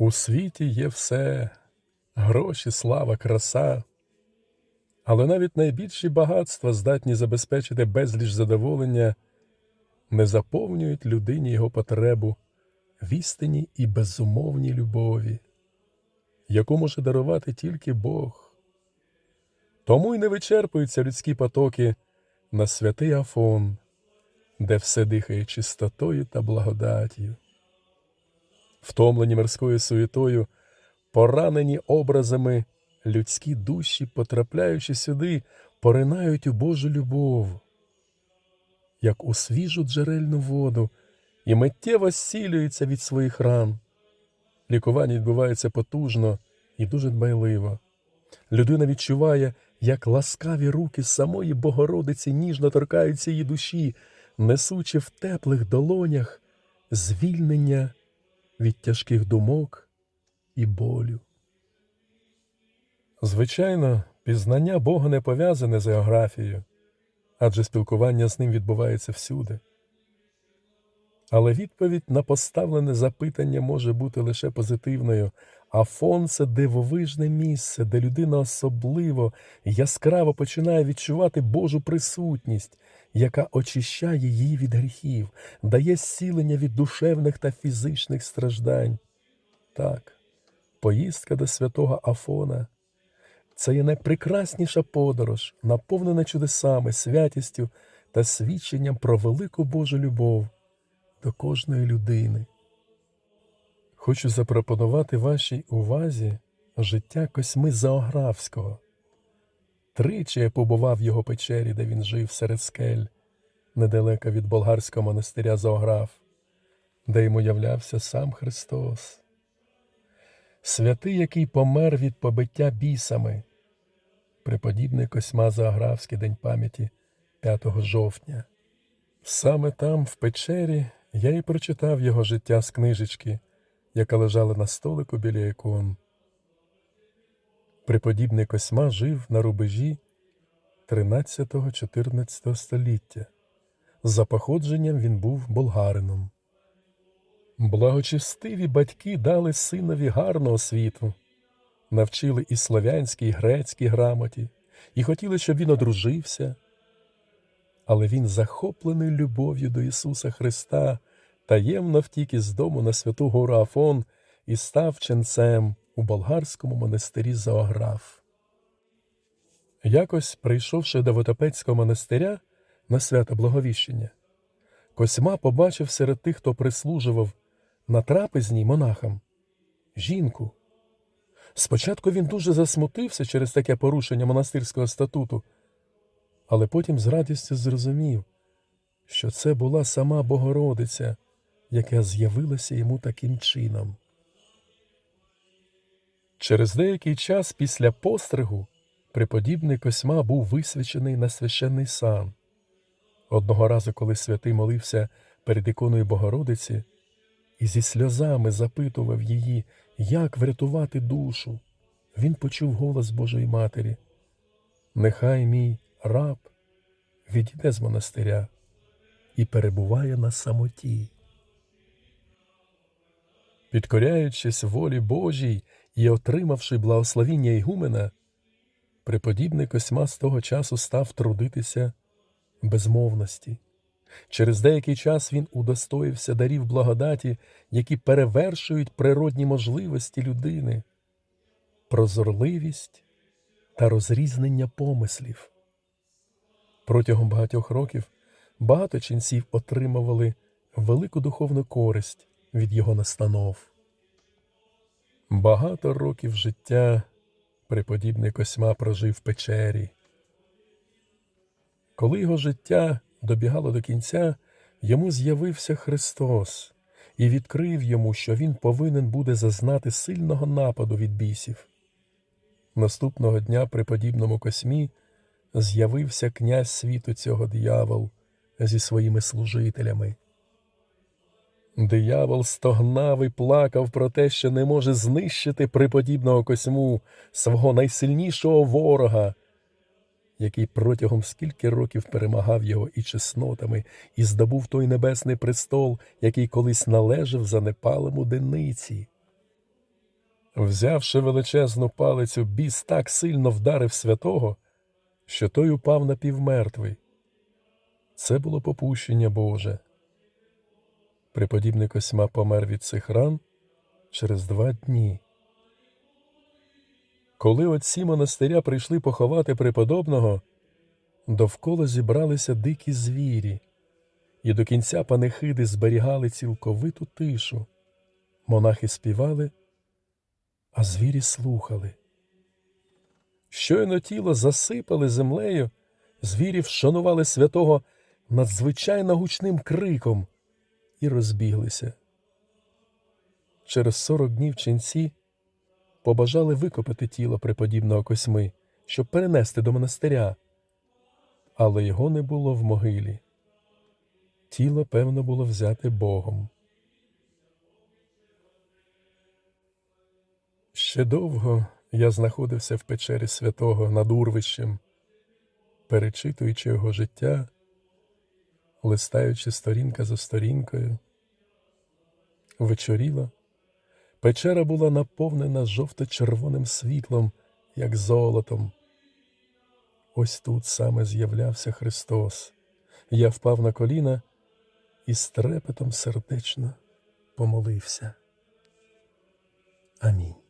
У світі є все гроші, слава, краса, але навіть найбільші багатства здатні забезпечити безліч задоволення, не заповнюють людині його потребу в істині і безумовній любові, яку може дарувати тільки Бог. Тому й не вичерпуються людські потоки на святий Афон, де все дихає чистотою та благодаттю. Втомлені мирською суєтою, поранені образами, людські душі, потрапляючи сюди, поринають у Божу любов, як у свіжу джерельну воду, і миттєво зцілюються від своїх ран. Лікування відбувається потужно і дуже дбайливо. Людина відчуває, як ласкаві руки самої Богородиці ніжно торкаються її душі, несучи в теплих долонях звільнення від тяжких думок і болю. Звичайно, пізнання Бога не пов'язане з географією, адже спілкування з ним відбувається всюди. Але відповідь на поставлене запитання може бути лише позитивною, а фон це дивовижне місце, де людина особливо яскраво починає відчувати Божу присутність, яка очищає її від гріхів, дає зцілення від душевних та фізичних страждань. Так, поїздка до святого Афона це є найпрекрасніша подорож, наповнена чудесами, святістю та свідченням про велику Божу любов до кожної людини. Хочу запропонувати вашій увазі життя Косьми Заографського. Тричі я побував в його печері, де він жив серед скель, недалеко від болгарського монастиря Зоограф, де йому являвся сам Христос. Святий, який помер від побиття бісами, преподібний Косьма Зоографський день пам'яті 5 жовтня. Саме там, в печері, я і прочитав його життя з книжечки, яка лежала на столику біля ікон. Преподібний Косьма жив на рубежі 13-14 століття. За походженням він був болгарином. Благочестиві батьки дали синові гарну освіту, навчили і слов'янській, і грецькій грамоті, і хотіли, щоб він одружився. Але він, захоплений любов'ю до Ісуса Христа, таємно втік із дому на святу гору Афон і став ченцем у болгарському монастирі Зоограф. Якось, прийшовши до Вотопецького монастиря на свято Благовіщення, Косьма побачив серед тих, хто прислужував на трапезній монахам жінку. Спочатку він дуже засмутився через таке порушення монастирського статуту, але потім з радістю зрозумів, що це була сама Богородиця, яка з'явилася йому таким чином. Через деякий час після постригу преподібний Косьма був висвячений на священний сан. Одного разу, коли святий молився перед іконою Богородиці і зі сльозами запитував її, як врятувати душу, він почув голос Божої Матері. Нехай мій раб відійде з монастиря і перебуває на самоті. Підкоряючись волі Божій і отримавши благословіння Ігумена, преподібний Косьма з того часу став трудитися безмовності. Через деякий час він удостоївся дарів благодаті, які перевершують природні можливості людини, прозорливість та розрізнення помислів. Протягом багатьох років багато ченців отримували велику духовну користь від його настанов. Багато років життя преподібний Косьма прожив в печері. Коли його життя добігало до кінця, йому з'явився Христос і відкрив йому, що він повинен буде зазнати сильного нападу від бісів. Наступного дня при подібному косьмі з'явився князь світу цього диявол зі своїми служителями. Диявол стогнав і плакав про те, що не може знищити преподібного косьму свого найсильнішого ворога, який протягом скільки років перемагав його і чеснотами, і здобув той небесний престол, який колись належав занепалому диниці. Взявши величезну палицю, біс так сильно вдарив святого, що той упав напівмертвий. Це було попущення Боже. Преподібний Косьма помер від цих ран через два дні. Коли отці монастиря прийшли поховати преподобного, довкола зібралися дикі звірі, і до кінця панихиди зберігали цілковиту тишу. Монахи співали, а звірі слухали. Щойно тіло засипали землею, звірі вшанували святого надзвичайно гучним криком і розбіглися. Через сорок днів ченці побажали викопати тіло преподібного косьми, щоб перенести до монастиря, але його не було в могилі. Тіло, певно, було взяте Богом. Ще довго я знаходився в печері святого над урвищем, перечитуючи його життя, листаючи сторінка за сторінкою. Вечоріло, печера була наповнена жовто-червоним світлом, як золотом. Ось тут саме з'являвся Христос. Я впав на коліна і з трепетом сердечно помолився. Амінь.